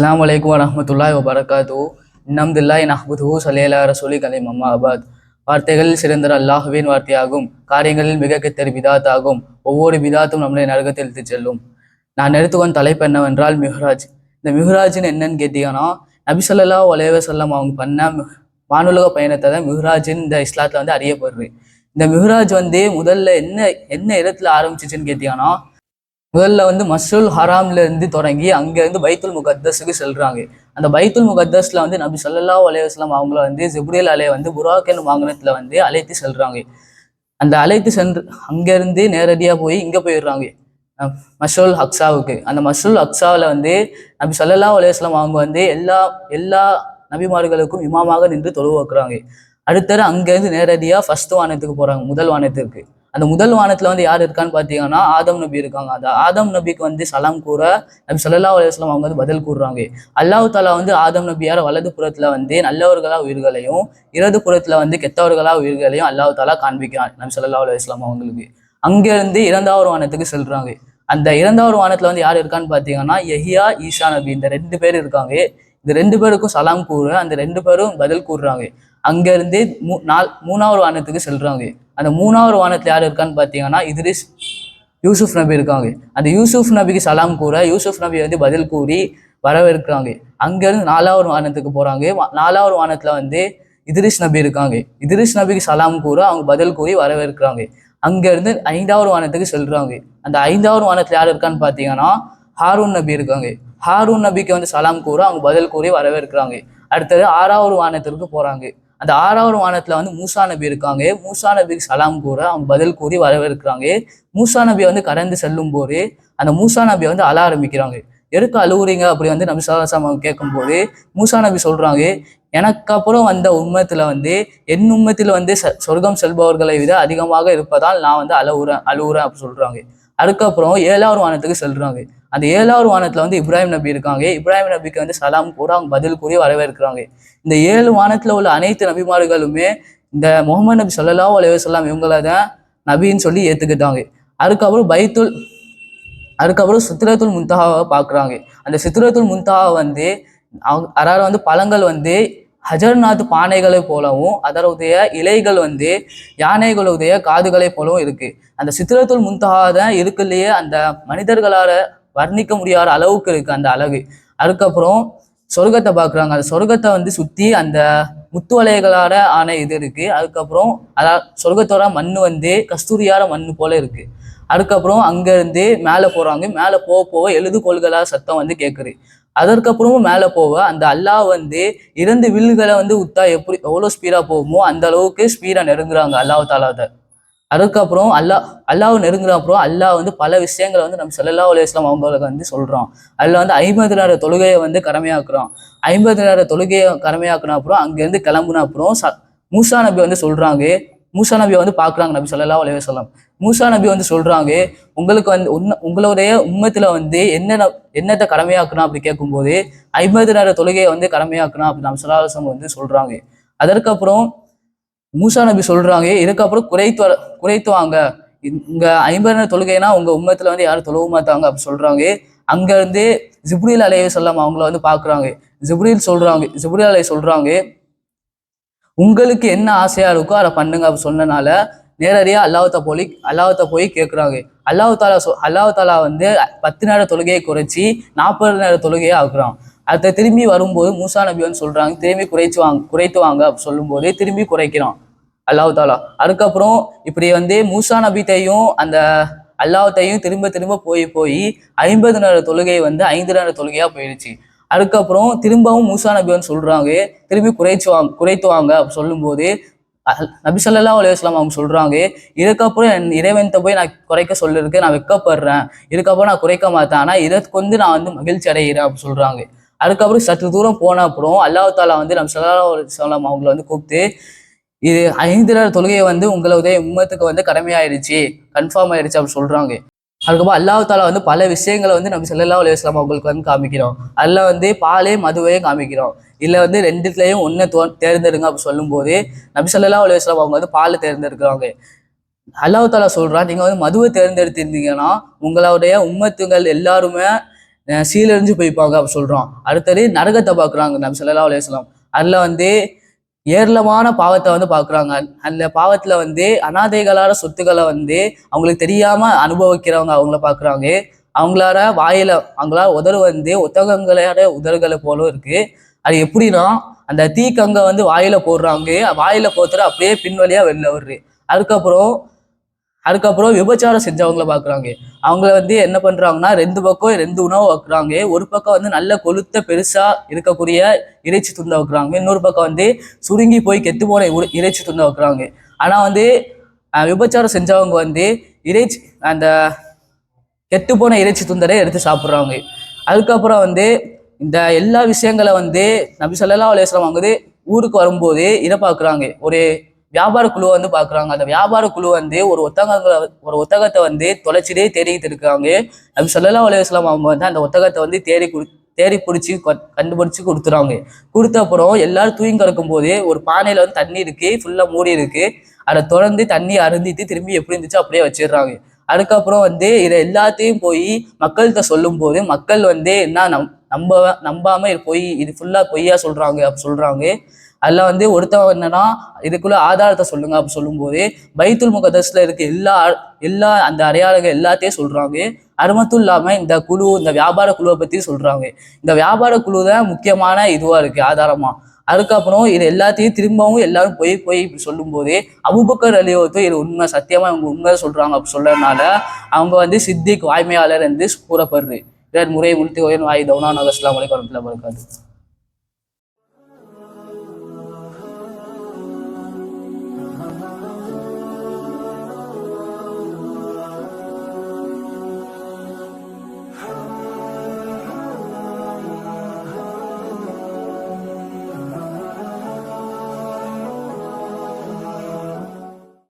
அஸ்லாம் அலைக்கும் வரமத்துல்லாய் வபரகாத்து இன்னம்துல்லாஹி நஹ்மதுஹு சலேலா ரசூலி கலை அம்மா அபாத் வார்த்தைகளில் சிறந்த அல்லாஹுவின் வார்த்தையாகும். காரியங்களில் மிக கெத்தர் விதாத்தாகும் ஒவ்வொரு விதாத்தும் நம்மளை நரகத்தில் இழுத்துச் செல்லும். நான் எடுத்துக்கொண்ட தலைப்பு என்னவென்றால் மிஹ்ராஜ். இந்த மிஹ்ராஜ்னு என்னன்னு கேட்டீங்கன்னா நபிசல்லா ஸல்லல்லாஹு சொல்லம் அவங்க பண்ண வானுலக பயணத்தை தான் மிஹராஜின் இந்த இஸ்லாத்தில் வந்து அறியப்படுது. இந்த மிஹ்ராஜ் வந்து முதல்ல என்ன என்ன இடத்துல ஆரம்பிச்சிச்சுன்னு கேட்டீங்கன்னா முதல்ல வந்து மஸ்ருல் ஹராம்ல இருந்து தொடங்கி அங்கேருந்து பைத்துல் முகத்தஸுக்கு செல்றாங்க. அந்த பைத்துல் முகத்தஸ்ல வந்து நபி சொல்லல்லா அலைஹி அவங்கள வந்து ஜிப்ரேல் அலைய வந்து புராக் என்னும் வந்து அழைத்து செல்றாங்க. அந்த அழைத்து சென்று அங்கேருந்து நேரடியாக போய் இங்கே போயிடுறாங்க. மஷூல் ஹக்ஸாவுக்கு அக்ஸாவுக்கு. அந்த மஷூல் அக்ஸாவில் வந்து நபி சொல்லல்லா அலைஹி அவங்க வந்து எல்லா எல்லா நபிமார்களுக்கும் இமாமாக நின்று தொழுவாக்குறாங்க வைக்கிறாங்க. அடுத்தது அங்கேருந்து நேரடியாக ஃபர்ஸ்ட் வானத்துக்கு போகிறாங்க முதல் வானத்திற்கு. அந்த முதல் வானத்துல வந்து யார் இருக்கான்னு பார்த்தீங்கன்னா ஆதம் நபி இருக்காங்க. அந்த ஆதம் நபிக்கு வந்து சலாம் கூற நபி சல்லா அலுவலாம் அவங்க வந்து பதில் கூறுறாங்க. அல்லாஹ் தாலா வந்து ஆதம் நபியார் வலது புறத்துல வந்து நல்லவர்களா உயிர்களையும் இடது புறத்துல வந்து கெத்தவர்களாக உயிர்களையும் அல்லாஹ் தாலா காண்பிக்கிறான் நபி சல்லா அலுவலாம் அவங்களுக்கு. அங்கிருந்து இரண்டாவது வானத்துக்கு செல்றாங்க. அந்த இரண்டாவது வானத்துல வந்து யார் இருக்கான்னு பார்த்தீங்கன்னா யஹியா ஈஷா நபி. இந்த ரெண்டு பேர் இருக்காங்க. இந்த ரெண்டு பேருக்கும் சலாம் கூற அந்த ரெண்டு பேரும் பதில் கூறுறாங்க. அங்கேருந்து மூ நாலு மூணாவது வானத்துக்கு செல்றாங்க. அந்த மூணாவது வானத்தில் யார் இருக்கான்னு பார்த்தீங்கன்னா இத்ரிஸ் யூசுப் நபி இருக்காங்க. அந்த யூசுப் நபிக்கு சலாம் கூற யூசுப் நபி வந்து பதில் கூறி வரவேற்கிறாங்க. அங்கேருந்து நாலாவது வானத்துக்கு போகிறாங்க நாலாவது வானத்தில் வந்து இதிரிஷ் நபி இருக்காங்க. இதிரிஷ் நபிக்கு சலாம் கூற அவங்க பதில் கூறி வரவேற்கிறாங்க. அங்கேருந்து ஐந்தாவது வானத்துக்கு செல்கிறாங்க அந்த ஐந்தாவது வானத்தில் யார் இருக்கான்னு பார்த்தீங்கன்னா ஹாரூன் நபி இருக்காங்க. ஹாரூன் நபிக்கு வந்து சலாம் கூற அவங்க பதில் கூறி வரவேற்கிறாங்க. அடுத்தது ஆறாவது வானத்திற்கு போகிறாங்க அந்த ஆறாவது வானத்துல வந்து மூசா நபி இருக்காங்க. மூசா நபிக்கு சலாம் கூற அவங்க பதில் கூறி வரவேற்கிறாங்க. மூசா நபி வந்து கடந்து செல்லும் போது அந்த மூசா நபி வந்து அழ ஆரம்பிக்கிறாங்க. எதுக்கு அழுவுறீங்க? அப்படி வந்து நபி சலாசம் அவங்க கேட்கும்போது மூசா நபி சொல்றாங்க எனக்கு அப்புறம் வந்த உண்மத்தில் வந்து என் உண்மத்தில் வந்து சொர்க்கம் செல்பவர்களை விட அதிகமாக இருப்பதால் நான் வந்து அழுவுறேன் அழுவுறேன் அப்படி சொல்றாங்க. அதுக்கப்புறம் ஏழாவது வானத்துக்கு செல்றாங்க. அந்த ஏழாவது வானத்துல வந்து இப்ராஹிம் நபி இருக்காங்க. இப்ராஹிம் நபிக்கு வந்து சலாம் கூட அவங்க பதில் கூறி வரவேற்கிறாங்க. இந்த ஏழு வானத்துல உள்ள அனைத்து நபிமார்களுமே இந்த முகமது நபி ஸல்லல்லாஹு அலைஹி சொல்லலாம் இவங்கள தான் நபின்னு சொல்லி ஏத்துக்கிட்டாங்க. அதுக்கப்புறம் பைத்துல் அதுக்கப்புறம் சித்திரத்துல் முன்தஹாவை பார்க்குறாங்க அந்த சித்திரத்துல் முன்தாவை வந்து அவங்க- அதாவது வந்து பழங்கள் வந்து ஹஜர்நாத் பானைகளை போலவும் அதனுடைய இலைகள் வந்து யானைகளுடைய காதுகளை போலவும் இருக்கு. அந்த சித்திரத்துல் முன்தஹா தான் இருக்குல்லையே அந்த மனிதர்களால வர்ணிக்க முடியாத அளவுக்கு இருக்கு அந்த அழகு. அதுக்கப்புறம் சொர்க்கத்தை பார்க்குறாங்க. அந்த சொர்க்கத்தை வந்து சுற்றி அந்த முத்து வளையங்களால ஆன இது இருக்கு. அதுக்கப்புறம் அதான் சொர்க்கத்தோட மண் வந்து கஸ்தூரியார மண் போல இருக்கு. அதுக்கப்புறம் அங்கேருந்து மேலே போகிறாங்க மேலே போக போக எழுதுகோள்களாக சத்தம் வந்து கேட்குது அதற்கப்புறமும் மேலே போக அந்த அல்லாஹ் வந்து இரண்டு வில்லுகளை வந்து உத்தா எப்படி எவ்வளோ ஸ்பீடாக போகுமோ அந்த அளவுக்கு ஸ்பீடாக நெருங்குறாங்க அல்லாஹ் தாலாத அதுக்கப்புறம் அல்லாஹ் அல்லாஹ் நெருங்குற அப்புறம் அல்லாஹ் வந்து பல விஷயங்களை வந்து நம்ம செல்லல்லா அலைஹி வஸல்லம் அவங்களுக்கு வந்து சொல்கிறோம் அதில் வந்து ஐம்பது நேர தொழுகையை வந்து கடமையாக்குறோம் ஐம்பது நேர தொழுகையை கடமையாக்குன அப்புறம் அங்கேருந்து கிளம்புன அப்புறம் ச மூசா நபி வந்து சொல்கிறாங்க மூசா நபி வந்து பார்க்குறாங்க நபி சொல்லலா அலைஹி சொல்லலாம் மூசா நபி வந்து சொல்கிறாங்க உங்களுக்கு வந்து உன்ன உங்களுடைய உண்மத்தில் வந்து என்னென்ன என்னத்தை கடமையாக்கணும் அப்படி கேட்கும்போது ஐம்பது நேர தொழுகையை வந்து கடமையாக்கணும் அப்படி நம்ம சலாஹம் வந்து சொல்கிறாங்க அதற்கப்புறம் மூசா நபி சொல்றாங்க இதுக்கப்புறம் குறைத்து வர- குறைத்து வாங்க. இங்க ஐம்பது தொழுகைனா உங்க உம்மத்துல வந்து யாரும் தொழுவ மாட்டாங்க அப்படி சொல்றாங்க. அங்க இருந்து ஜிப்ரீல் அலைய சொல்லாம அவங்கள வந்து பாக்குறாங்க. ஜிப்ரீல் சொல்றாங்க ஜிப்ரீல் அலைய சொல்றாங்க உங்களுக்கு என்ன ஆசையா இருக்கோ அதை பண்ணுங்க அப்படி சொன்னனால நேரடியா அல்லாஹத்த போய் அல்லாஹத்த போய் கேட்குறாங்க அல்லாஹ் தாலா சொ அல்லாஹ் தாலா வந்து பத்து நேர தொழுகையை குறைச்சி நாற்பது நேர தொழுகையை ஆக்குறான். அடுத்த திரும்பி வரும்போது மூசா நபி வந்து சொல்கிறாங்க திரும்பி குறைச்சு வாங்க குறைத்து வாங்க அப்படி சொல்லும்போது திரும்பி குறைக்கிறான். அல்லாஹ் தாலா அதுக்கப்புறம் இப்படி வந்து மூசா நபித்தையும் அந்த அல்லாஹத்தையும் திரும்ப திரும்ப போய் போய் ஐம்பது நேர தொழுகை வந்து ஐந்து நேர தொழுகையாக போயிடுச்சு. அதுக்கப்புறம் திரும்பவும் மூசா நபி வந்து சொல்கிறாங்க திரும்பி குறைச்சு வாங்க குறைத்து வாங்க அப்படி சொல்லும்போது நபிசல்லா நபி அவங்க சொல்கிறாங்க இதுக்கப்புறம் என் இறைவன்கிட்ட போய் நான் குறைக்க சொல்லிருக்கு நான் வெக்கப்படுறேன் இதுக்கப்புறம் நான் குறைக்க மாட்டேன் ஆனால் இதற்கு வந்து நான் வந்து மகிழ்ச்சி அடைகிறேன் அப்படி சொல்கிறாங்க அதுக்கப்புறம் சற்று தூரம் போன அப்புறம் அல்லாஹாலா வந்து நம்ம ஸல்லல்லாஹு அலைஹி அவங்கள வந்து கூப்பிட்டு இது ஐந்திரர் தொழுகையை வந்து உங்களுடைய உம்மத்துக்கு வந்து கடமையாயிருச்சு கன்ஃபார்ம் ஆயிடுச்சு அப்படின்னு சொல்றாங்க. அதுக்கப்புறம் அல்லாஹ் தாலா வந்து பல விஷயங்களை வந்து நம்ம செல்லல்லா அலுவலாம் அவங்களுக்கு வந்து காமிக்கிறோம். அதில் வந்து பாலே மதுவையும் காமிக்கிறோம். இல்லை வந்து ரெண்டுத்துலேயும் ஒன்று தோ தேர்ந்தெடுங்க அப்படி சொல்லும்போது நபி ஸல்லல்லாஹு அலுவலாம் அவங்க வந்து பாலை தேர்ந்தெடுக்கிறாங்க. அல்லாஹ் தாலா சொல்றான் நீங்கள் வந்து மதுவை தேர்ந்தெடுத்திருந்தீங்கன்னா உங்களுடைய உம்மத்துங்கள் எல்லாருமே சீலறிஞ்சு சீலழிஞ்சு போய்ப்பாங்க அப்படி சொல்றோம் அடுத்தது நரகத்தை பார்க்குறாங்க நம்ம ஸல்லல்லாஹு அலைஹி அதில் வந்து ஏராளமான பாவத்தை வந்து பார்க்குறாங்க. அந்த பாவத்தில் வந்து அனாதைகளான சொத்துக்களை வந்து அவங்களுக்கு தெரியாமல் அனுபவிக்கிறவங்க அவங்கள பார்க்குறாங்க. அவங்களால வாயில அவங்களால உதறு வந்து ஒத்தகங்களோட உதறுகளை போலும் இருக்கு. அது எப்படின்னா அந்த தீக்கங்க வந்து வாயில போடுறாங்க. வாயில போத்துற அப்படியே பின்வழியா வெளில வருது. அதுக்கப்புறம் அதுக்கப்புறம் விபச்சாரம் செஞ்சவங்கள பார்க்குறாங்க அவங்கள வந்து என்ன பண்றாங்கன்னா ரெண்டு பக்கம் ரெண்டு உணவு வைக்கிறாங்க. ஒரு பக்கம் வந்து நல்ல கொளுத்த பெருசா இருக்கக்கூடிய இறைச்சி துண்டை வைக்கிறாங்க. இன்னொரு பக்கம் வந்து சுருங்கி போய் கெட்டு போன இறைச்சி துண்டை வைக்கிறாங்க. ஆனா வந்து விபச்சாரம் செஞ்சவங்க வந்து இறைச்சி அந்த கெட்டு போன இறைச்சி துண்டரை எடுத்து சாப்பிட்றாங்க. அதுக்கப்புறம் வந்து இந்த எல்லா விஷயங்களை வந்து நபி ஸல்லல்லாஹு அலைஹி வந்து ஊருக்கு வரும்போது இதை பார்க்குறாங்க ஒரு வியாபார குழுவை வந்து பார்க்குறாங்க அந்த வியாபார குழு வந்து ஒரு ஒத்தகங்களை ஒரு ஒத்தகத்தை வந்து தொலைச்சிட்டே தேடிக்கிட்டு இருக்காங்க. அப்படி சொல்லலாம் உலகம் அவங்க வந்து அந்த ஒத்தகத்தை வந்து தேடி குடி தேடி பிடிச்சி கண்டுபிடிச்சி கொடுத்துறாங்க. கொடுத்த அப்புறம் எல்லாரும் தூங்கி கிடக்கும் போது ஒரு பானையில வந்து தண்ணி இருக்கு ஃபுல்லா மூடி இருக்கு. அதை தொடர்ந்து தண்ணி அருந்திட்டு திரும்பி எப்படி இருந்துச்சு அப்படியே வச்சிடுறாங்க. அதுக்கப்புறம் வந்து இதை எல்லாத்தையும் போய் மக்கள்கிட்ட சொல்லும்போது மக்கள் வந்து என்ன நம் நம்ப நம்பாம இது இது ஃபுல்லா பொய்யா சொல்றாங்க அப்படி சொல்றாங்க. அதில் வந்து ஒருத்தவன் என்னன்னா இதுக்குள்ள ஆதாரத்தை சொல்லுங்க அப்படி சொல்லும்போது பைத்துல் முகதஸ்ல இருக்க எல்லா எல்லா அந்த அடையாளங்கள் எல்லாத்தையும் சொல்றாங்க. அது மட்டும் இல்லாமல் இந்த குழு இந்த வியாபார குழுவை பத்தி சொல்றாங்க. இந்த வியாபார குழு தான் முக்கியமான இதுவா இருக்கு ஆதாரமா. அதுக்கப்புறம் இது எல்லாத்தையும் திரும்பவும் எல்லாரும் போய் போய் இப்படி சொல்லும்போது அபுபக்கர் அலியோத்தும் இது உண்மை சத்தியமா இவங்க உண்மை சொல்றாங்க அப்படி சொல்றதுனால அவங்க வந்து சித்திக் வாய்மையாளர் என்று கூறப்படுறது இதன் முறை முழுத்தி ஓயன் வாய் தௌனா நகர் அஸ்லாம் வலைக்கம்